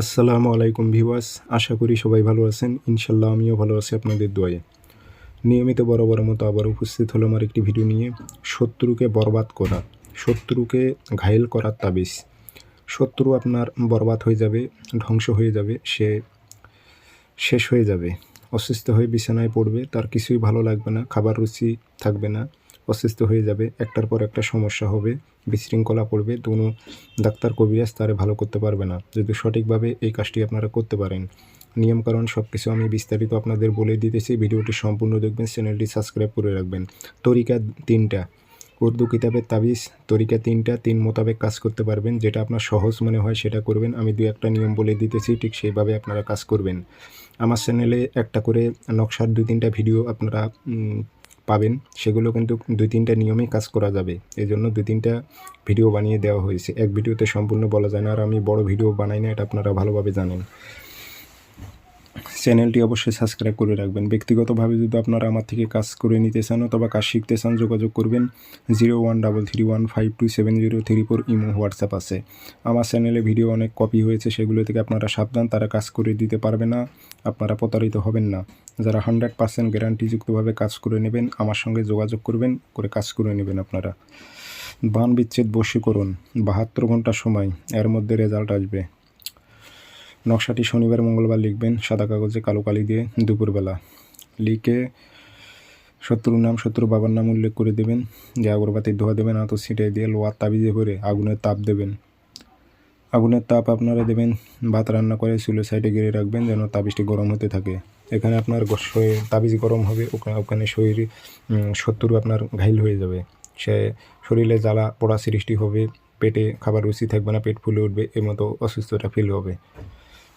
আসসালামু আলাইকুম ভিওয়াস আশা করি সবাই ভালো আছেন। ইনশাল্লাহ আমিও ভালো আছি আপনাদের দোয়ায়। নিয়মিত বড় বড় মতো আবার উপস্থিত হলো আমার একটি ভিডিও নিয়ে। শত্রুকে বরবাদ করা, শত্রুকে ঘায়েল করার তাবিজ। শত্রু আপনার বরবাদ হয়ে যাবে, ধ্বংস হয়ে যাবে, সে শেষ হয়ে যাবে। অসুস্থ হয়ে বিছানায় পড়বে, তার কিছুই ভালো লাগবে না, খাবার রুচি থাকবে না। অসুস্থ হয়ে যাবে, একটার পর একটা সমস্যা হবে, বিশৃঙ্খলা পড়বে কোনো ডাক্তার কবিরাজ তারে ভালো করতে পারবে না। যদি সঠিকভাবে এই কাজটি আপনারা করতে পারেন। নিয়মকানুন সব কিছু আমি বিস্তারিত আপনাদের বলে দিতেছি। ভিডিওটি সম্পূর্ণ দেখবেন, চ্যানেলটি সাবস্ক্রাইব করে রাখবেন। তরিকা তিনটা। উর্দু কিতাবের তাবিজ, তরিকা তিনটা, তিন মোতাবেক কাজ করতে পারবেন। যেটা আপনার সহজ মনে হয় সেটা করবেন। আমি দু একটা নিয়ম বলে দিতেছি, ঠিক সেইভাবে আপনারা কাজ করবেন। আমার চ্যানেলে একটা করে নকশার দুই তিনটা ভিডিও আপনারা পাবেন, সেগুলো কিন্তু দুই তিনটা নিয়মে কাজ করা যাবে। এই জন্য দুই তিনটা ভিডিও বানিয়ে দেওয়া হয়েছে। এক ভিডিওতে সম্পূর্ণ বলা যায় না, আর আমি বড় ভিডিও বানাই না, এটা আপনারা ভালোভাবে জানেন। চ্যানেলটি অবশ্যই সাবস্ক্রাইব করে রাখবেন। ব্যক্তিগতভাবে যদি আপনারা আমার থেকে কাজ করে নিতে চান অথবা কাজ শিখতে চান, যোগাযোগ করবেন zero one double three one five two seven zero three four imo WhatsApp আছে। আমার চ্যানেলে ভিডিও অনেক কপি হয়েছে, সেগুলো থেকে আপনারা সাবধান, তারা কাজ করে দিতে পারবে না, আপনারা প্রতারিত হবেন না। যারা হান্ড্রেড পার্সেন্ট গ্যারান্টিযুক্তভাবে কাজ করে নেবেন, আমার সঙ্গে যোগাযোগ করবেন, করে কাজ করে নেবেন আপনারা। বান বিচ্ছেদ বশীকরণ, বাহাত্তর ঘণ্টা সময়, এর মধ্যে রেজাল্ট আসবে। নকশাটি শনিবার মঙ্গলবার লিখবেন সাদা কাগজে কালো কালি দিয়ে দুপুরবেলা। লিখে শত্রুর নাম শত্রু বাবার নাম উল্লেখ করে দেবেন। যে আগরবাতির ধোয়া দেবেন আতো ছিটে দিয়ে লোহার তাবিজে ভরে আগুনের তাপ দেবেন। আগুনের তাপ আপনারা দেবেন, ভাত রান্না করে চুলের সাইডে গিরে রাখবেন যেন তাবিজটি গরম হতে থাকে। এখানে আপনার শরীর, তাবিজ গরম হবে, ওখানে ওখানে শরীর শত্রু আপনার ঘাইল হয়ে যাবে। সে শরীরে জ্বালা পোড়া সৃষ্টি হবে, পেটে খাবার রুচি থাকবে না, পেট ফুলে উঠবে এর মতো অসুস্থতা ফিল হবে।